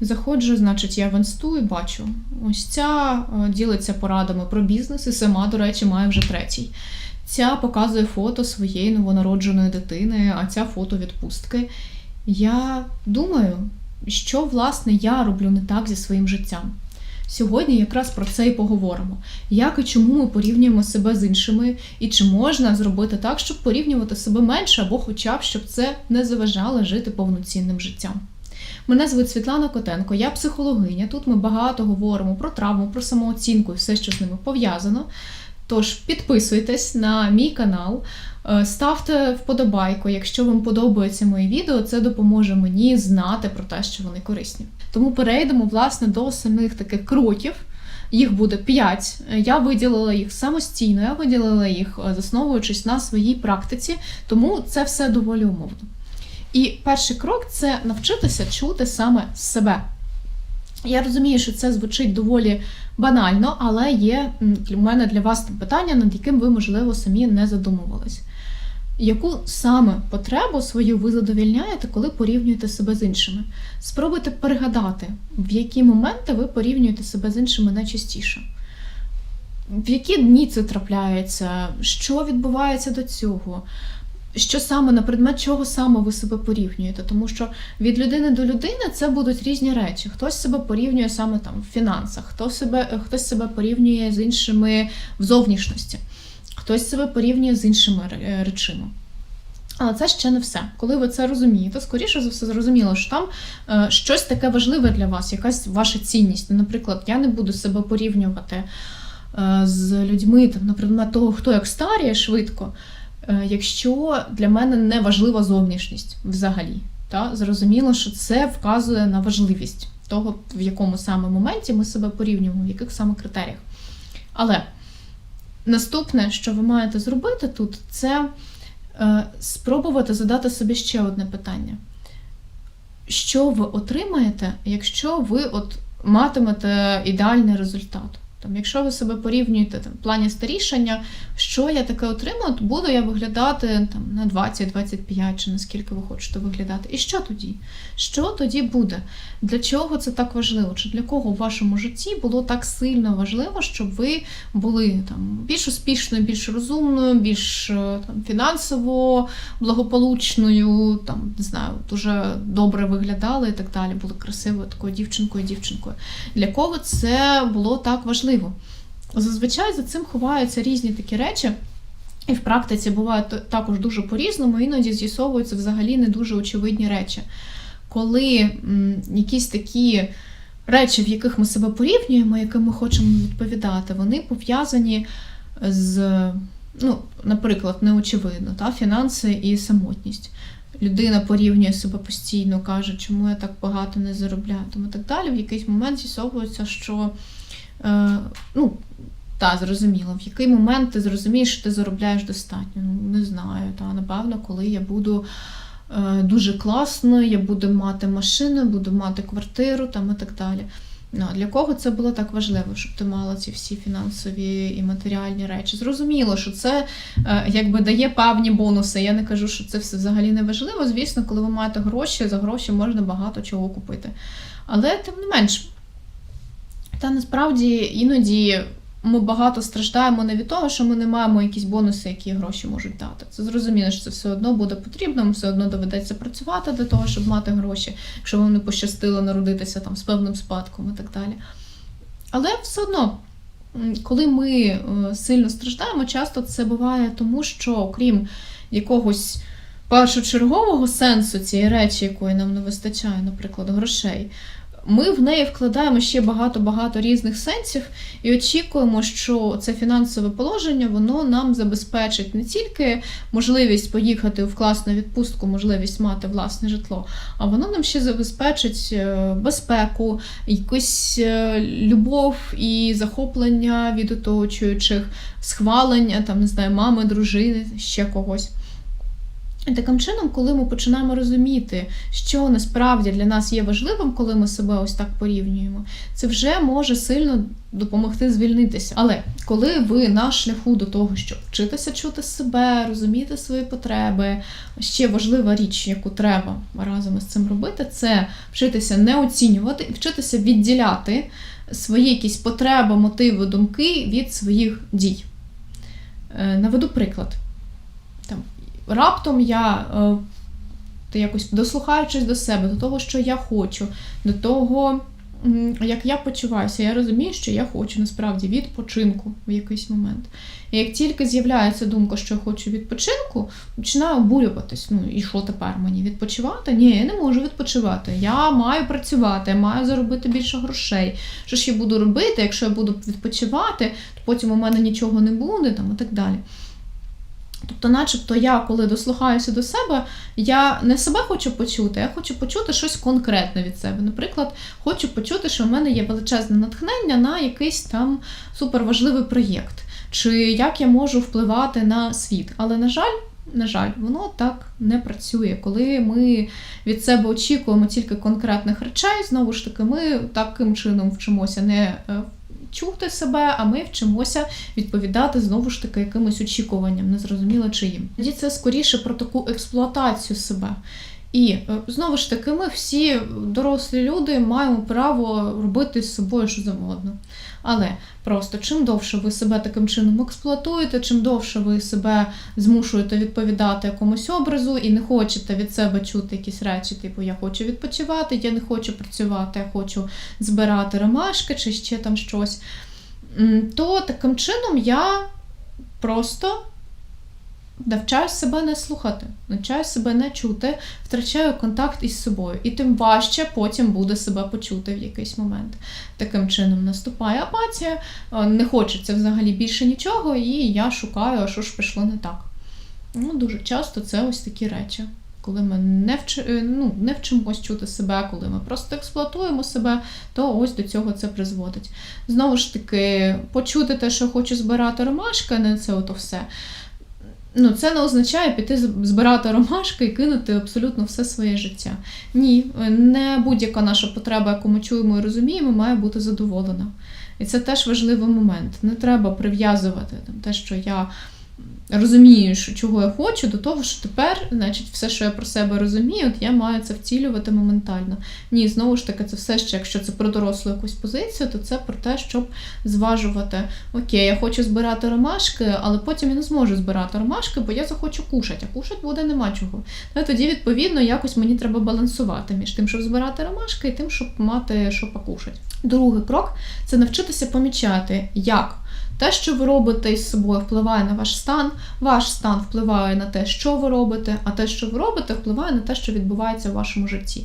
Заходжу, значить, я в інсту і бачу. Ось ця е, ділиться порадами про бізнес і сама, до речі, має вже третій. Ця показує фото своєї новонародженої дитини, а ця фото відпустки. Я думаю, що власне я роблю не так зі своїм життям. Сьогодні якраз про це і поговоримо. Як і чому ми порівнюємо себе з іншими, і чи можна зробити так, щоб порівнювати себе менше, або хоча б щоб це не заважало жити повноцінним життям. Мене звуть Світлана Котенко, я психологиня. Тут ми багато говоримо про травму, про самооцінку і все, що з ними пов'язано. Тож підписуйтесь на мій канал, е, ставте вподобайку, якщо вам подобаються мої відео, це допоможе мені знати про те, що вони корисні. Тому перейдемо власне до самих таких кроків. Їх буде 5. Я виділила їх самостійно, я виділила їх, е, засновуючись на своїй практиці, тому це все доволі умовно. І перший крок це навчитися чути саме себе. Я розумію, що це звучить доволі банально, але є для мене для вас питання, над яким ви, можливо, самі не задумувались. Яку саме потребу свою ви задовільняєте, коли порівнюєте себе з іншими? Спробуйте пригадати, в які моменти ви порівнюєте себе з іншими найчастіше. В які дні це трапляється, що відбувається до цього? Що саме на предмет чого саме ви себе порівнюєте? Тому що від людини до людини це будуть різні речі. Хтось себе порівнює саме там в фінансах, хто себе, хтось себе порівнює з іншими в зовнішності, хтось себе порівнює з іншими ре- речима. Але це ще не все. Коли ви це розумієте, скоріше за все зрозуміло, що там е, щось таке важливе для вас, якась ваша цінність. Наприклад, я не буду себе порівнювати е, з людьми там, на того, хто як старіє швидко, е, якщо для мене не важлива зовнішність взагалі. Та? Зрозуміло, що це вказує на важливість того, в якому саме моменті ми себе порівнюємо, в яких саме критеріях. Але наступне, що ви маєте зробити тут, це е, спробувати задати собі ще одне питання. Що ви отримаєте, якщо ви от матимете ідеальний результат? Там, якщо ви себе порівнюєте там, в плані старішання, що я таке отримаю, то буду я виглядати там, на 20-25 чи наскільки ви хочете виглядати. І що тоді? Що тоді буде? Для чого це так важливо? Чи для кого в вашому житті було так сильно важливо, щоб ви були там, більш успішною, більш розумною, більш е, там, фінансово благополучною, там, не знаю, дуже добре виглядали і так далі, були красивою такою дівчинкою, дівчинкою. Для кого це було так важливо? Зазвичай за цим ховаються різні такі речі. І в практиці буває також дуже по-різному, іноді з'ясовуються взагалі не дуже очевидні речі. Коли якісь такі речі, в яких ми себе порівнюємо, яким ми хочемо відповідати, вони пов'язані з, ну, наприклад, неочевидно, та, фінанси і самотність. Людина порівнює себе постійно, каже, чому я так багато не заробляю, тому так далі. В якийсь момент з'ясовується, що ну, та, зрозуміло, в який момент ти зрозумієш, що ти заробляєш достатньо. Ну, не знаю. Та, напевно, коли я буду е, дуже класною, я буду мати машину, буду мати квартиру там, і так далі. Ну, для кого це було так важливо, щоб ти мала ці всі фінансові і матеріальні речі? Зрозуміло, що це е, якби дає певні бонуси. Я не кажу, що це все взагалі не важливо. Звісно, коли ви маєте гроші, за гроші можна багато чого купити. Але тим не менш, та насправді іноді ми багато страждаємо не від того, що ми не маємо якісь бонуси, які гроші можуть дати. Це зрозуміло, що це все одно буде потрібно, вам все одно доведеться працювати для того, щоб мати гроші, якщо вам не пощастило народитися там з певним спадком і так далі. Але все одно, коли ми е, сильно страждаємо, часто це буває тому, що окрім якогось першочергового сенсу цієї речі, якої нам не вистачає, наприклад, грошей, ми в неї вкладаємо ще багато-багато різних сенсів і очікуємо, що це фінансове положення воно нам забезпечить не тільки можливість поїхати в класну відпустку, можливість мати власне житло, а воно нам ще забезпечить е, безпеку, якусь е, любов і захоплення від оточуючих, схвалення, там, не знаю, мами, дружини, ще когось. І таким чином, коли ми починаємо розуміти, що насправді для нас є важливим, коли ми себе ось так порівнюємо, це вже може сильно допомогти звільнитися. Але коли ви на шляху до того, щоб вчитися чути себе, розуміти свої потреби, ще важлива річ, яку треба разом із цим робити, це вчитися не оцінювати і вчитися відділяти свої якісь потреби, мотиви, думки від своїх дій. Е, Наведу приклад. Раптом я, е, та якось дослухаючись до себе, до того, що я хочу, до того, як я почуваюся, я розумію, що я хочу насправді відпочинку в якийсь момент. І як тільки з'являється думка, що я хочу відпочинку, починаю обурюватись. Ну і що тепер мені відпочивати? Ні, я не можу відпочивати. Я маю працювати, я маю заробити більше грошей. Що ж я буду робити, якщо я буду відпочивати, то потім у мене нічого не буде там, і так далі. Тобто, начебто, я, коли дослухаюся до себе, я не себе хочу почути, я хочу почути щось конкретне від себе. Наприклад, хочу почути, що в мене є величезне натхнення на якийсь там суперважливий проєкт, чи як я можу впливати на світ. Але, на жаль, на жаль, воно так не працює. Коли ми від себе очікуємо тільки конкретних речей, знову ж таки, ми таким чином вчимося не чути себе, а ми вчимося відповідати знову ж таки якимось очікуванням, незрозуміло чиїм. Тоді це скоріше про таку експлуатацію себе. І е, знову ж таки, ми всі дорослі люди маємо право робити з собою що завгодно. Але просто чим довше ви себе таким чином експлуатуєте, чим довше ви себе змушуєте відповідати якомусь образу і не хочете від себе чути якісь речі, типу я хочу відпочивати, я не хочу працювати, я хочу збирати ромашки чи ще там щось, то таким чином я просто навчаю себе не слухати, навчаю себе не чути, втрачаю контакт із собою. І тим важче потім буде себе почути в якийсь момент. Таким чином наступає апатія, е, не хочеться взагалі більше нічого, і я шукаю, а що ж пішло не так. Ну, дуже часто це ось такі речі. Коли ми не, вчи, е, ну, не вчимось чути себе, коли ми просто експлуатуємо себе, то ось до цього це призводить. Знову ж таки, почути те, що хочу збирати ромашки, не це ото все. Ну, це не означає піти збирати ромашки і кинути абсолютно все своє життя. Ні, не будь-яка наша потреба, яку ми чуємо і розуміємо, має бути задоволена. І це теж важливий момент. Не треба прив'язувати там, те, що я розумію, що, чого я хочу, до того, що тепер, значить, все, що я про себе розумію, от я маю це втілювати моментально. Ні, знову ж таки, це все ще, якщо це про дорослу якусь позицію, то це про те, щоб зважувати: окей, я хочу збирати ромашки, але потім я не зможу збирати ромашки, бо я захочу кушати, а кушати буде нема чого. Та тоді, відповідно, якось мені треба балансувати між тим, щоб збирати ромашки, і тим, щоб мати що покушати. Другий крок це навчитися помічати, як те, що ви робите із собою, впливає на ваш стан, ваш стан впливає на те, що ви робите, а те, що ви робите, впливає на те, що відбувається в вашому житті.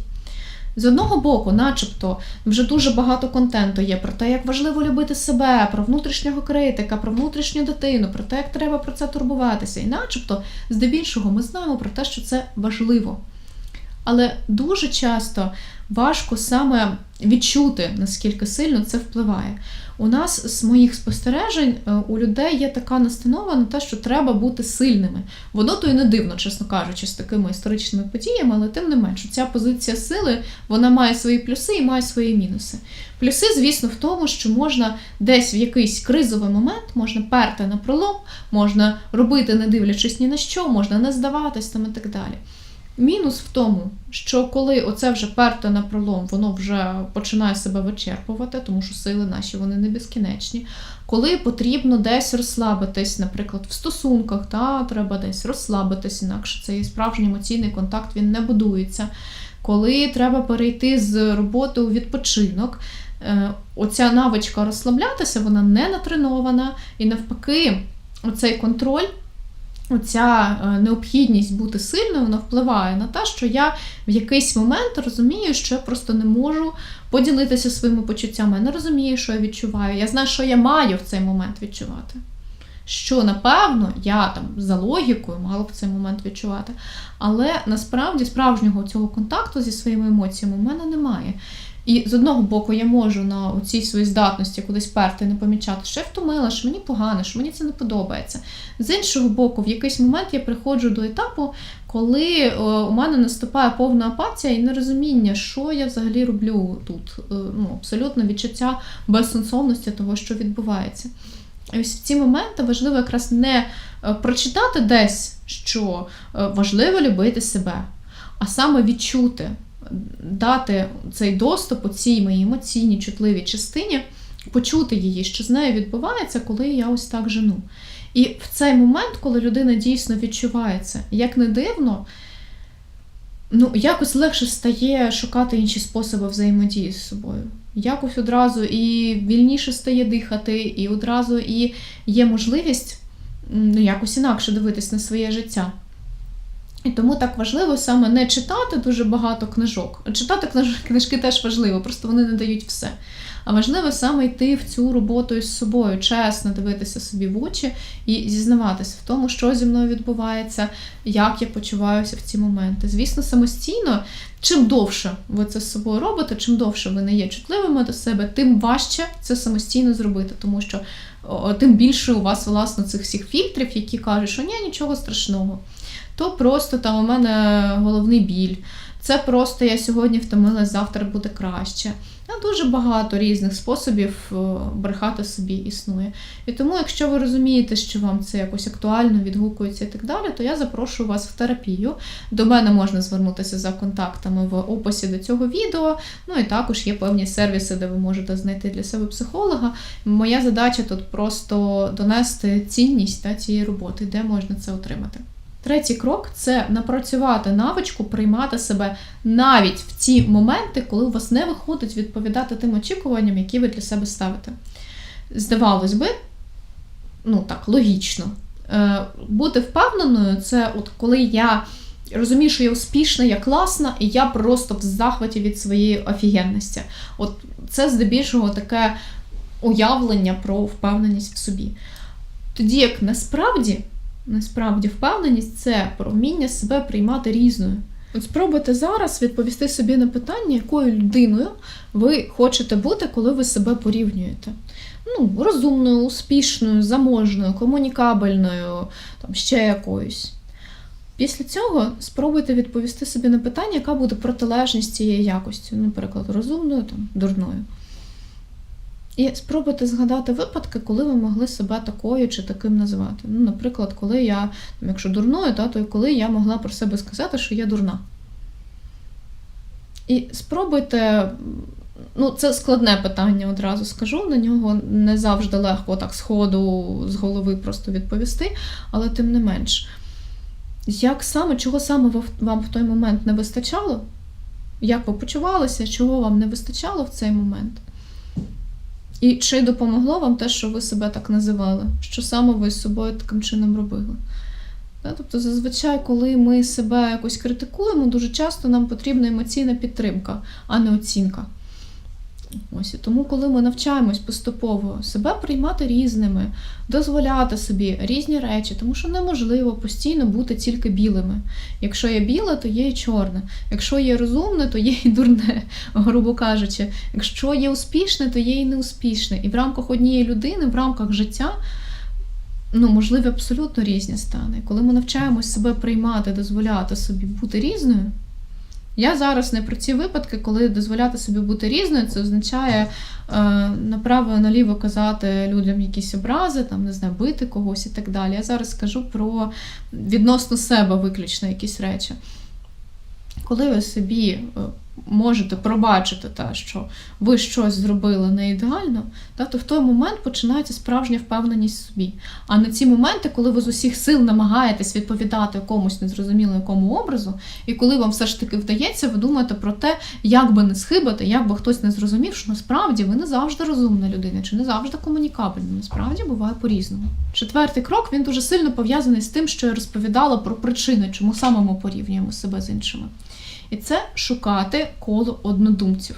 З одного боку, начебто, вже дуже багато контенту є про те, як важливо любити себе, про внутрішнього критика, про внутрішню дитину, про те, як треба про це турбуватися. І начебто, здебільшого, ми знаємо про те, що це важливо. Але дуже часто важко саме відчути, наскільки сильно це впливає. У нас з моїх спостережень е, у людей є така настанова на те, що треба бути сильними. Воно то й не дивно, чесно кажучи, з такими історичними подіями, але тим не менше, ця позиція сили вона має свої плюси і має свої мінуси. Плюси, звісно, в тому, що можна десь в якийсь кризовий момент можна перти на пролом, можна робити, не дивлячись ні на що, можна не здаватись там і так далі. Мінус в тому, що коли оце вже перте на пролом, воно вже починає себе вичерпувати, тому що сили наші вони не безкінечні. Коли потрібно десь розслабитись, наприклад, в стосунках, та, треба десь розслабитись, інакше цей справжній емоційний контакт він не будується. Коли треба перейти з роботи у відпочинок, е, оця навичка розслаблятися, вона не натренована, і навпаки, оцей контроль оця е, необхідність бути сильною, вона впливає на те, що я в якийсь момент розумію, що я просто не можу поділитися своїми почуттями. Я не розумію, що я відчуваю. Я знаю, що я маю в цей момент відчувати. Що, напевно, я там за логікою мала б цей момент відчувати. Але насправді справжнього цього контакту зі своїми емоціями в мене немає. І з одного боку я можу на цій своїй здатності кудись перти, не помічати, що я втомила, що мені погано, що мені це не подобається. З іншого боку, в якийсь момент я приходжу до етапу, коли е, у мене наступає повна апатія і нерозуміння, що я взагалі роблю тут. Е, ну, абсолютно відчуття безсенсовності того, що відбувається. І ось в ці моменти важливо якраз не е, прочитати десь, що важливо любити себе, а саме відчути, дати цей доступ цій моїй емоційній, чутливій частині, почути її, що з нею відбувається, коли я ось так жену. І в цей момент, коли людина дійсно відчуває це, як не дивно, ну, якось легше стає шукати інші способи взаємодії з собою. Якось одразу і вільніше стає дихати, і одразу і є можливість ну, якось інакше дивитись на своє життя. І тому так важливо саме не читати дуже багато книжок. Читати книжки теж важливо, просто вони не дають все. А важливо саме йти в цю роботу із собою, чесно дивитися собі в очі і зізнаватися в тому, що зі мною відбувається, як я почуваюся в ці моменти. Звісно, самостійно, чим довше ви це з собою робите, чим довше ви не є чутливими до себе, тим важче це самостійно зробити, тому що тим більше у вас власне цих всіх фільтрів, які кажуть, що ні, нічого страшного. То просто там у мене головний біль. Це просто я сьогодні втомилась, завтра буде краще. Ну, дуже багато різних способів е, брехати собі існує. І тому, якщо ви розумієте, що вам це якось актуально відгукується і так далі, то я запрошую вас в терапію. До мене можна звернутися за контактами в описі до цього відео. Ну і також є певні сервіси, де ви можете знайти для себе психолога. Моя задача тут просто донести цінність та, цієї роботи, де можна це отримати. Третій крок це напрацювати навичку приймати себе навіть в ті моменти, коли у вас не виходить відповідати тим очікуванням, які ви для себе ставите. Здавалось би, ну так, логічно. Е, Бути впевненою, це от коли я розумію, що я успішна, я класна, і я просто в захваті від своєї офігенності. От це здебільшого таке уявлення про впевненість в собі. Тоді як насправді. Насправді, впевненість це про вміння себе приймати різною. От спробуйте зараз відповісти собі на питання, якою людиною ви хочете бути, коли ви себе порівнюєте. Ну, розумною, успішною, заможною, комунікабельною, там ще якоюсь. Після цього спробуйте відповісти собі на питання, яка буде протилежність цієї якості, наприклад, розумною, там, дурною. І спробуйте згадати випадки, коли ви могли себе такою чи таким назвати. Ну, наприклад, коли я, якщо дурною, та, то коли я могла про себе сказати, що я дурна. І спробуйте, ну, це складне питання, одразу скажу. На нього не завжди легко так сходу з голови просто відповісти, але тим не менш, як саме, чого саме вам в той момент не вистачало? Як ви почувалися, чого вам не вистачало в цей момент? І чи допомогло вам те, що ви себе так називали? Що саме ви з собою таким чином робили? Тобто, зазвичай, коли ми себе якось критикуємо, дуже часто нам потрібна емоційна підтримка, а не оцінка. Ось і тому, коли ми навчаємось поступово себе приймати різними, дозволяти собі різні речі, тому що неможливо постійно бути тільки білими. Якщо є біле, то є і чорне. Якщо є розумне, то є і дурне, грубо кажучи. Якщо є успішне, то є і неуспішне. І в рамках однієї людини, в рамках життя. Ну, можливі абсолютно різні стани. Коли ми навчаємось себе приймати, дозволяти собі бути різною. Я зараз не про ці випадки, коли дозволяти собі бути різною, це означає е, направо-наліво казати людям якісь образи, там, не знаю, бити когось і так далі. Я зараз скажу про відносно себе виключно якісь речі. Коли ви собі е, можете пробачити те, що ви щось зробили не ідеально, та, то в той момент починається справжня впевненість в собі. А на ці моменти, коли ви з усіх сил намагаєтесь відповідати якомусь незрозуміло якому образу, і коли вам все ж таки вдається, ви думаєте про те, як би не схибати, як би хтось не зрозумів, що насправді ви не завжди розумна людина, чи не завжди комунікабельна. Насправді буває по-різному. Четвертий крок він дуже сильно пов'язаний з тим, що я розповідала про причини, чому саме ми порівнюємо себе з іншими. І це шукати коло однодумців.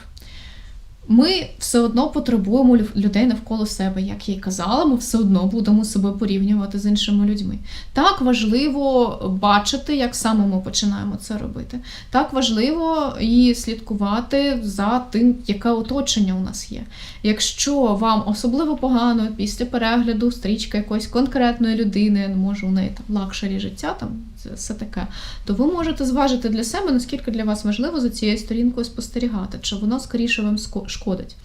Ми все одно потребуємо людей навколо себе, як я й казала, ми все одно будемо себе порівнювати з іншими людьми. Так важливо бачити, як саме ми починаємо це робити. Так важливо і слідкувати за тим, яке оточення у нас є. Якщо вам особливо погано після перегляду стрічки якоїсь конкретної людини, може у неї там лакшері життя, там все таке, то ви можете зважити для себе, наскільки для вас важливо за цією сторінкою спостерігати, чи воно скоріше вам шкодить.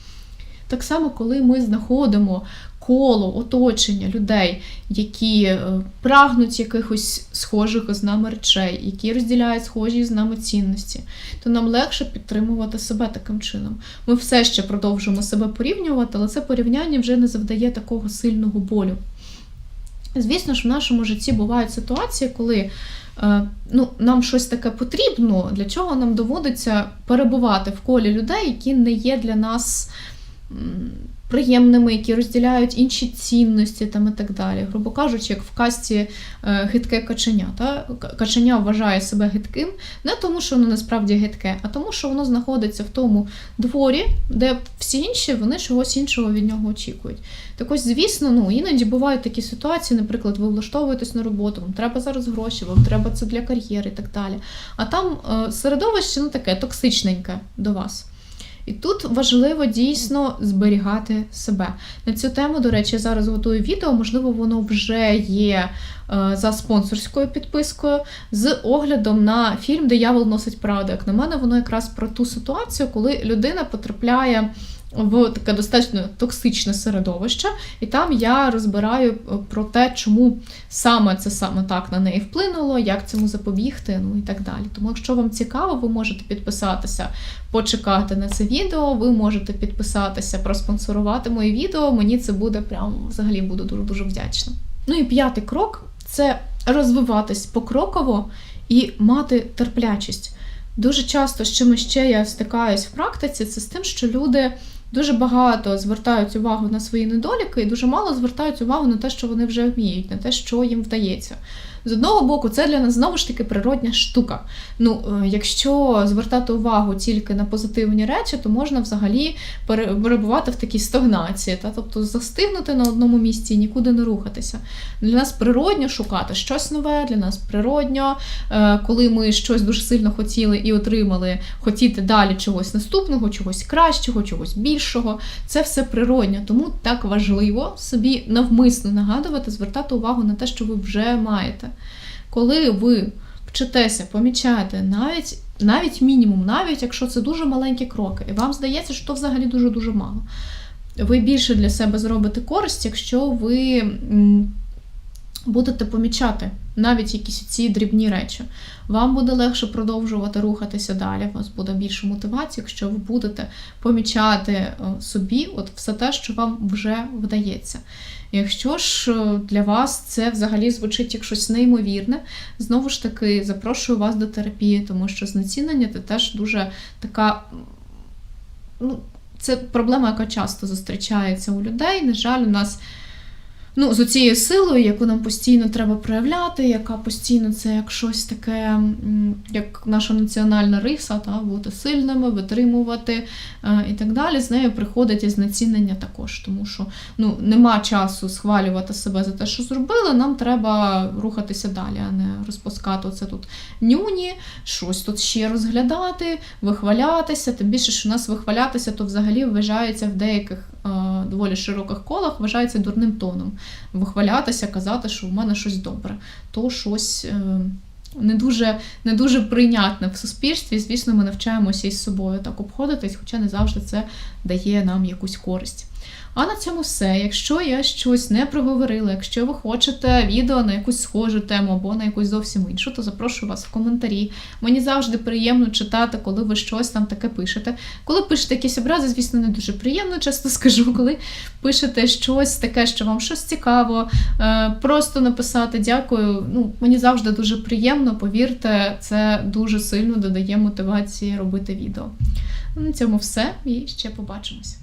Так само, коли ми знаходимо коло оточення людей, які е, прагнуть якихось схожих з нами речей, які розділяють схожі з нами цінності, то нам легше підтримувати себе таким чином. Ми все ще продовжуємо себе порівнювати, але це порівняння вже не завдає такого сильного болю. Звісно ж, в нашому житті бувають ситуації, коли е, ну, нам щось таке потрібно, для чого нам доводиться перебувати в колі людей, які не є для нас приємними, які розділяють інші цінності там, і так далі. Грубо кажучи, як в касті е, гидке каченя. Та? Каченя вважає себе гидким не тому, що воно насправді гидке, а тому, що воно знаходиться в тому дворі, де всі інші вони чогось іншого від нього очікують. Так ось, звісно, ну іноді бувають такі ситуації, наприклад, ви влаштовуєтесь на роботу, вам треба зараз гроші, вам треба це для кар'єри і так далі. А там е, середовище ну таке токсичненьке до вас. І тут важливо дійсно зберігати себе. На цю тему, до речі, я зараз готую відео, можливо, воно вже є е, за спонсорською підпискою, з оглядом на фільм Диявол носить правду. Як на мене, воно якраз про ту ситуацію, коли людина потрапляє в таке достатньо токсичне середовище, і там я розбираю е, про те, чому саме це саме так на неї вплинуло, як цьому запобігти, ну і так далі. Тому, якщо вам цікаво, ви можете підписатися, почекати на це відео. Ви можете підписатися, проспонсорувати моє відео. Мені це буде прям взагалі буду дуже дуже вдячна. Ну і п'ятий крок це розвиватись покроково і мати терплячість. Дуже часто, з чим ще я стикаюсь в практиці, це з тим, що люди дуже багато звертають увагу на свої недоліки і дуже мало звертають увагу на те, що вони вже вміють, на те, що їм вдається. З одного боку, це для нас знову ж таки природня штука. Ну, е, якщо звертати увагу тільки на позитивні речі, то можна взагалі перебувати в такій стагнації, та тобто застигнути на одному місці і нікуди не рухатися. Для нас природньо шукати щось нове, для нас природньо, е, коли ми щось дуже сильно хотіли і отримали, хотіти далі чогось наступного, чогось кращого, чогось більшого. Це все природньо, тому так важливо собі навмисно нагадувати, звертати увагу на те, що ви вже маєте. Коли ви вчитеся помічаєте навіть, навіть мінімум, навіть якщо це дуже маленькі кроки, і вам здається, що то взагалі дуже-дуже мало. Ви більше для себе зробите користь, якщо ви будете помічати навіть якісь ці дрібні речі. Вам буде легше продовжувати рухатися далі. У вас буде більше мотивації, якщо ви будете помічати е, собі от все те, що вам вже вдається. Якщо ж е, для вас це взагалі звучить як щось неймовірне, знову ж таки запрошую вас до терапії, тому що знецінення це теж дуже така. Ну, це проблема, яка часто зустрічається у людей. На жаль, у нас ну, з цією силою, яку нам постійно треба проявляти, яка постійно це як щось таке, як наша національна риса, та, бути сильними, витримувати е, і так далі. З нею приходить і знецінення також, тому що ну, нема часу схвалювати себе за те, що зробили. Нам треба рухатися далі, а не розпускати оце тут нюні, щось тут ще розглядати, вихвалятися. Тим більше, що у нас вихвалятися, то взагалі вважається в деяких доволі широких колах, вважається дурним тоном. Вихвалятися, казати, що в мене щось добре, то щось. Е, не дуже, не дуже прийнятне в суспільстві. Звісно, ми навчаємося із собою так обходитись, хоча не завжди це дає нам якусь користь. А на цьому все. Якщо я щось не проговорила, якщо ви хочете відео на якусь схожу тему або на якусь зовсім іншу, то запрошую вас в коментарі. Мені завжди приємно читати, коли ви щось там таке пишете. Коли пишете якісь образи, звісно, не дуже приємно, часто скажу, коли пишете щось таке, що вам щось цікаво, е, просто написати дякую. Ну, мені завжди дуже приємно, повірте, це дуже сильно додає мотивації робити відео. На цьому все і ще побачимось.